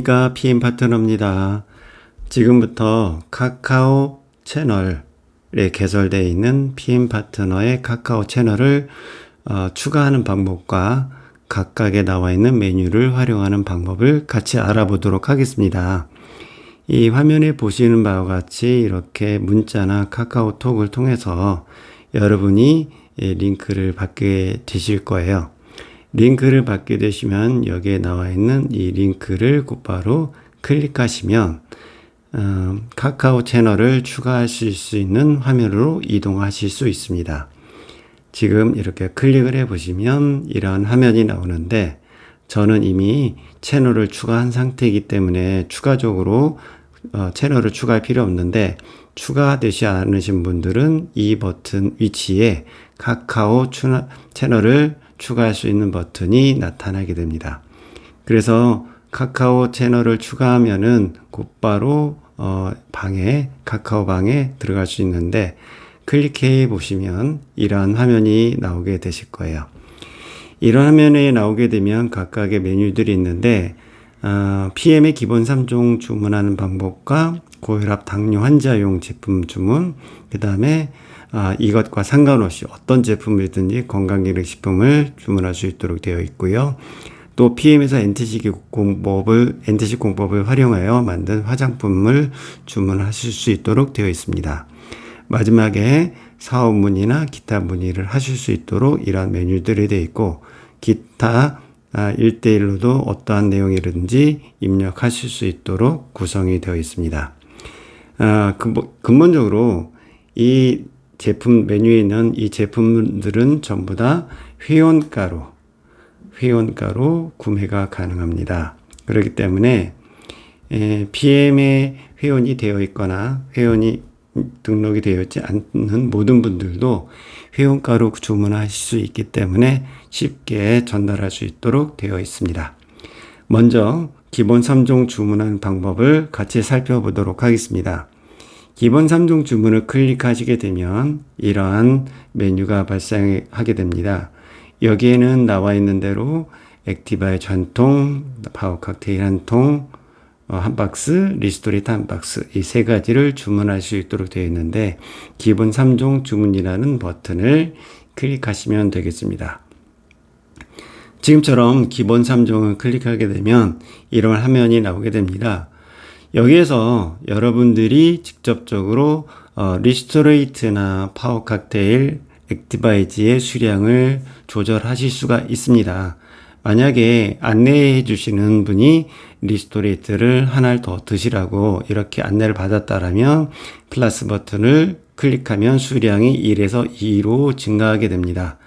안녕하십니까 PM 파트너입니다. 지금부터 카카오 채널에 개설되어 있는 PM 파트너의 카카오 채널을 어, 추가하는 방법과 각각에 나와 있는 메뉴를 활용하는 방법을 같이 알아보도록 하겠습니다. 이 화면에 보시는 바와 같이 이렇게 문자나 카카오톡을 통해서 여러분이 예, 링크를 받게 되실 거예요. 링크를 받게 되시면 여기에 나와 있는 이 링크를 곧바로 클릭하시면 어, 카카오 채널을 추가하실 수 있는 화면으로 이동하실 수 있습니다. 지금 이렇게 클릭을 해 보시면 이러한 화면이 나오는데 저는 이미 채널을 추가한 상태이기 때문에 추가적으로 어, 채널을 추가할 필요 없는데 추가되지 않으신 분들은 이 버튼 위치에 카카오 채널을 추가할 수 있는 버튼이 나타나게 됩니다. 그래서 카카오 채널을 추가하면은 곧바로 어, 방에 카카오 방에 들어갈 수 있는데 클릭해 보시면 이러한 화면이 나오게 되실 거예요. 이런 화면에 나오게 되면 각각의 메뉴들이 있는데 어, PM의 기본 3종 주문하는 방법과 고혈압 당뇨 환자용 제품 주문, 그 다음에 아, 이것과 상관없이 어떤 제품이든지 건강기능식품을 주문할 수 있도록 되어 있고요. 또 PM에서 NTC 공법을 NTC 공법을 활용하여 만든 화장품을 주문하실 수 있도록 되어 있습니다. 마지막에 사업 문의나 기타 문의를 하실 수 있도록 이러한 메뉴들이 되어 있고 기타 아, 1대1로도 어떠한 내용이든지 입력하실 수 있도록 구성이 되어 있습니다. 아, 근본적으로 이 제품 메뉴에 있는 이 제품들은 전부 다 회원가로 회원가로 구매가 가능합니다. 그렇기 때문에 에, PM에 회원이 되어 있거나 회원이 등록이 되어 있지 않는 모든 분들도 회원가로 주문하실 수 있기 때문에 쉽게 전달할 수 있도록 되어 있습니다. 먼저 기본 3종 주문하는 방법을 같이 살펴보도록 하겠습니다. 기본 3종 주문을 클릭하시게 되면 이러한 메뉴가 발생하게 됩니다. 여기에는 나와 있는 대로 액티바의 전통, 파워 칵테일 한 통, 어, 한 박스, 리스토리트 한 박스 이 세 가지를 주문할 수 있도록 되어 있는데 기본 3종 주문이라는 버튼을 클릭하시면 되겠습니다. 지금처럼 기본 3종을 클릭하게 되면 이런 화면이 나오게 됩니다. 여기에서 여러분들이 직접적으로 어, 리스토레이트나 파워 칵테일 액티바이즈의 수량을 조절하실 수가 있습니다. 만약에 안내해 주시는 분이 리스토레이트를 하나를 더 드시라고 이렇게 안내를 받았다라면 플러스 버튼을 클릭하면 수량이 1에서 2로 증가하게 됩니다.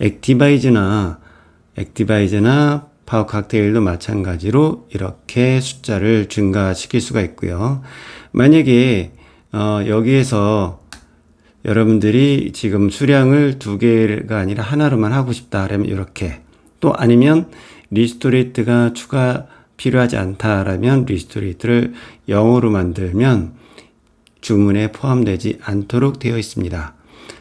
액티바이즈나 액티바이즈나 파워 칵테일도 마찬가지로 이렇게 숫자를 증가시킬 수가 있고요. 만약에 어, 여기에서 여러분들이 지금 수량을 두 개가 아니라 하나로만 하고 싶다 하면 이렇게 또 아니면 리스토레이트가 추가 필요하지 않다라면 리스토레이트를 0으로 만들면 주문에 포함되지 않도록 되어 있습니다.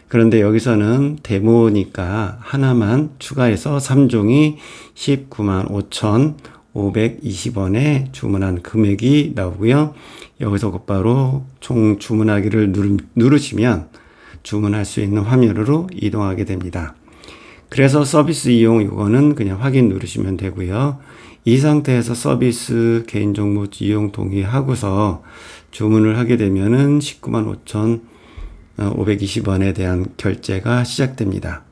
그런데 여기서는 데모니까 하나만 추가해서 3종이 19만 5,520원에 주문한 금액이 나오고요. 여기서 곧바로 총 주문하기를 누르 시면 주문할 수 있는 화면으로 이동하게 됩니다. 그래서 서비스 이용 이거는 그냥 확인 누르시면 되고요. 이 상태에서 서비스 개인정보 이용 동의하고서 주문을 하게 되면은 19만 5천 520원에 대한 결제가 시작됩니다.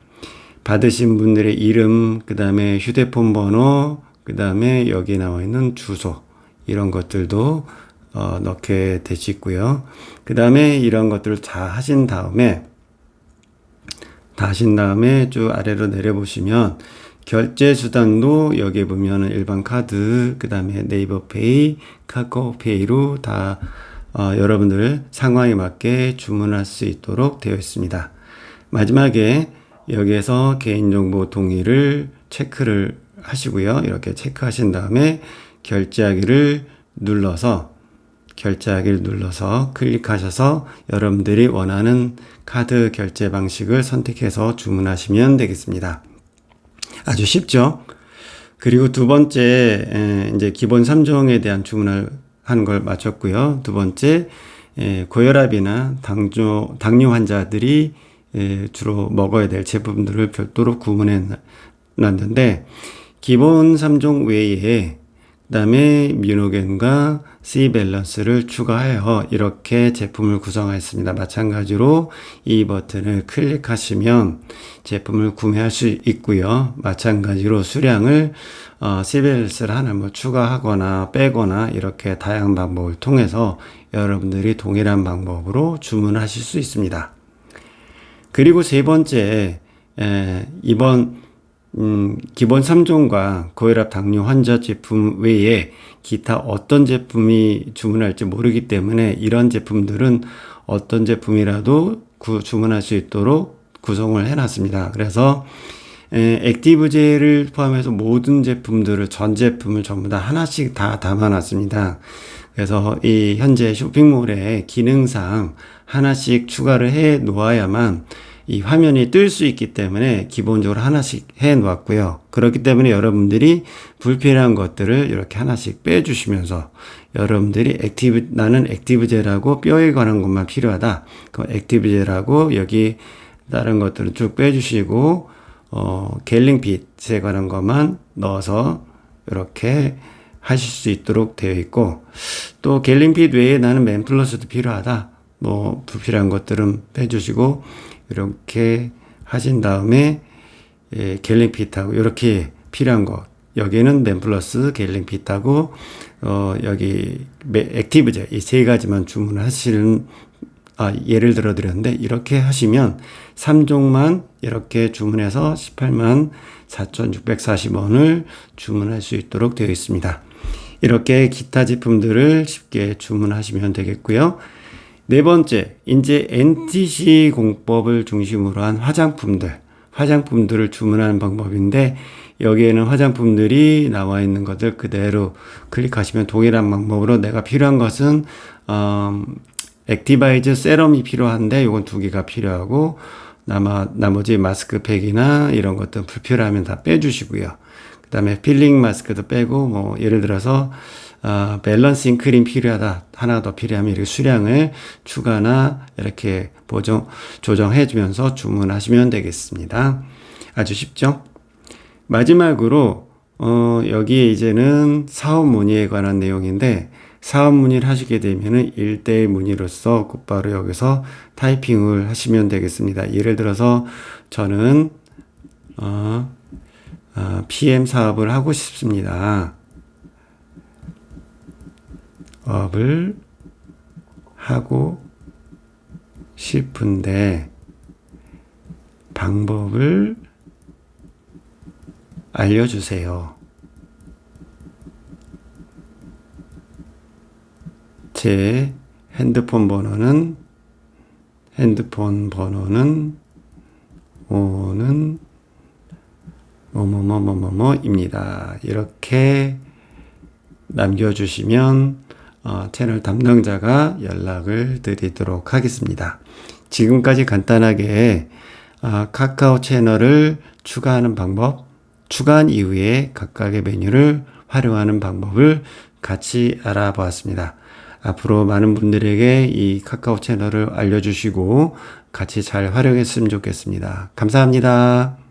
받으신 분들의 이름, 그 다음에 휴대폰 번호, 그 다음에 여기 나와 있는 주소, 이런 것들도 어, 넣게 되시고요. 그 다음에 이런 것들을 다 하신 다음에, 다 하신 다음에 쭉 아래로 내려보시면 결제 수단도 여기 보면 일반 카드, 그 다음에 네이버 페이, 카카오 페이로 다 어, 여러분들 상황에 맞게 주문할 수 있도록 되어 있습니다. 마지막에 여기에서 개인정보 동의를 체크를 하시고요. 이렇게 체크하신 다음에 결제하기를 눌러서 결제하기를 눌러서 클릭하셔서 여러분들이 원하는 카드 결제 방식을 선택해서 주문하시면 되겠습니다. 아주 쉽죠? 그리고 두 번째 에, 이제 기본 3종에 대한 주문을 하는 걸 마쳤고요. 두 번째 에, 고혈압이나 당뇨 당뇨 환자들이 에, 주로 먹어야 될 제품들을 별도로 구분해 놨는데 기본 3종 외에 그다음에 미노겐과 C 밸런스를 추가하여 이렇게 제품을 구성하였습니다. 마찬가지로 이 버튼을 클릭하시면 제품을 구매할 수 있고요. 마찬가지로 수량을 어, C 밸런스를 하나 뭐 추가하거나 빼거나 이렇게 다양한 방법을 통해서 여러분들이 동일한 방법으로 주문하실 수 있습니다. 그리고 세 번째 에, 이번 음, 기본 3종과 고혈압 당뇨 환자 제품 외에 기타 어떤 제품이 주문할지 모르기 때문에 이런 제품들은 어떤 제품이라도 구, 주문할 수 있도록 구성을 해놨습니다. 그래서 에, 액티브제를 포함해서 모든 제품들을 전 제품을 전부 다 하나씩 다 담아놨습니다. 그래서 이 현재 쇼핑몰에 기능상 하나씩 추가를 해 놓아야만 이 화면이 뜰 수 있기 때문에 기본적으로 하나씩 해 놓았고요. 그렇기 때문에 여러분들이 불필요한 것들을 이렇게 하나씩 빼주시면서 여러분들이 액티브, 나는 액티브제라고 뼈에 관한 것만 필요하다. 그 액티브제라고 여기 다른 것들은 쭉 빼주시고, 어, 갤링핏에 관한 것만 넣어서 이렇게 하실 수 있도록 되어 있고, 또 갤링핏 외에 나는 맨플러스도 필요하다. 뭐, 불필요한 것들은 빼주시고, 이렇게 하신 다음에 예, 갤링핏하고 이렇게 필요한 거 여기는 맨플러스 갤링핏하고 어 여기 액티브제 이 세 가지만 주문하시는 아 예를 들어 드렸는데 이렇게 하시면 3종만 이렇게 주문해서 18만 4,640원을 주문할 수 있도록 되어 있습니다. 이렇게 기타 제품들을 쉽게 주문하시면 되겠고요. 네 번째, 이제 NTC 공법을 중심으로 한 화장품들, 화장품들을 주문하는 방법인데 여기에는 화장품들이 나와 있는 것들 그대로 클릭하시면 동일한 방법으로 내가 필요한 것은 어, 액티바이즈 세럼이 필요한데 이건 두 개가 필요하고 나마, 나머지 마스크팩이나 이런 것들 불필요하면 다 빼주시고요. 그 다음에 필링 마스크도 빼고 뭐 예를 들어서 어, 밸런싱 크림 필요하다. 하나 더 필요하면 이렇게 수량을 추가나 이렇게 보정, 조정해 주면서 주문하시면 되겠습니다. 아주 쉽죠? 마지막으로, 어, 여기에 이제는 사업 문의에 관한 내용인데, 사업 문의를 하시게 되면은 1대1 문의로서 곧바로 여기서 타이핑을 하시면 되겠습니다. 예를 들어서 저는, 어, 어, PM 사업을 하고 싶습니다. 업을 하고 싶은데 방법을 알려주세요. 제 핸드폰 번호는 핸드폰 번호는 오는 뭐뭐뭐뭐뭐입니다. 이렇게 남겨주시면 어, 채널 담당자가 연락을 드리도록 하겠습니다. 지금까지 간단하게 어, 카카오 채널을 추가하는 방법, 추가한 이후에 각각의 메뉴를 활용하는 방법을 같이 알아보았습니다. 앞으로 많은 분들에게 이 카카오 채널을 알려주시고 같이 잘 활용했으면 좋겠습니다. 감사합니다.